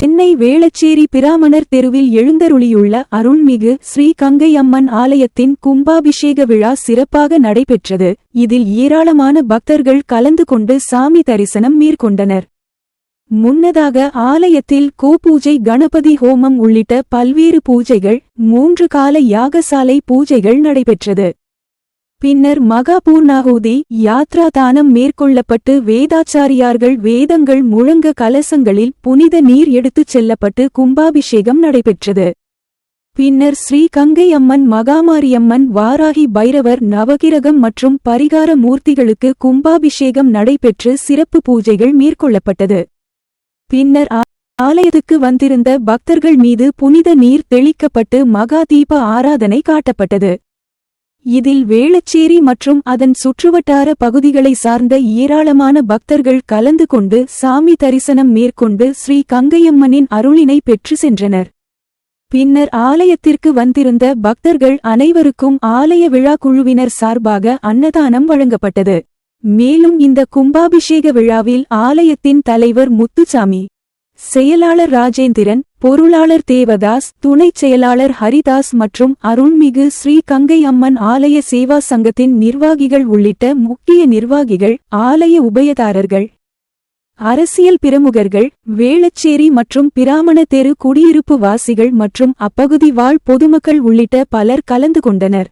சென்னை வேளச்சேரி பிராமணர் தெருவில் எழுந்தருளியுள்ள அருள்மிகு ஸ்ரீ கங்கையம்மன் ஆலயத்தின் கும்பாபிஷேக விழா சிறப்பாக நடைபெற்றது. இதில் ஏராளமான பக்தர்கள் கலந்து கொண்டு சாமி தரிசனம் மேற்கொண்டனர். முன்னதாக ஆலயத்தில் கோபூஜை கணபதி ஹோமம் உள்ளிட்ட பல்வேறு பூஜைகள் மூன்று கால யாகசாலை பூஜைகள் நடைபெற்றது. பின்னர் மகாபூர்ணாகூதி யாத்ரா தானம் மேற்கொள்ளப்பட்டு வேதாச்சாரியார்கள் வேதங்கள் முழங்க கலசங்களில் புனித நீர் எடுத்துச் செல்லப்பட்டு கும்பாபிஷேகம் நடைபெற்றது. பின்னர் ஸ்ரீ கங்கை அம்மன் மகாமாரியம்மன் வாராகி பைரவர் நவகிரகம் மற்றும் பரிகார மூர்த்திகளுக்கு கும்பாபிஷேகம் நடைபெற்று சிறப்பு பூஜைகள் மேற்கொள்ளப்பட்டது. பின்னர் ஆலயத்துக்கு வந்திருந்த பக்தர்கள் மீது புனித நீர் தெளிக்கப்பட்டு மகா தீப ஆராதனை காட்டப்பட்டது. இதில் வேளச்சேரி மற்றும் அதன் சுற்றுவட்டார பகுதிகளை சார்ந்த ஏராளமான பக்தர்கள் கலந்து கொண்டு சாமி தரிசனம் மேற்கொண்டு ஸ்ரீ கங்கையம்மனின் அருளினை பெற்று சென்றனர். பின்னர் ஆலயத்திற்கு வந்திருந்த பக்தர்கள் அனைவருக்கும் ஆலய விழா குழுவினர் சார்பாக அன்னதானம் வழங்கப்பட்டது. மேலும் இந்த கும்பாபிஷேக விழாவில் ஆலயத்தின் தலைவர் முத்துசாமி செயலாளர் ராஜேந்திரன் பொருளாளர் தேவதாஸ் துணைச் செயலாளர் ஹரிதாஸ் மற்றும் அருள்மிகு ஸ்ரீ கங்கை அம்மன் ஆலய சேவா சங்கத்தின் நிர்வாகிகள் உள்ளிட்ட முக்கிய நிர்வாகிகள் ஆலய உபயதாரர்கள் அரசியல் பிரமுகர்கள் வேளச்சேரி மற்றும் பிராமண தெரு குடியிருப்பு வாசிகள் மற்றும் அப்பகுதி வாழ் பொதுமக்கள் உள்ளிட்ட பலர் கலந்து கொண்டனர்.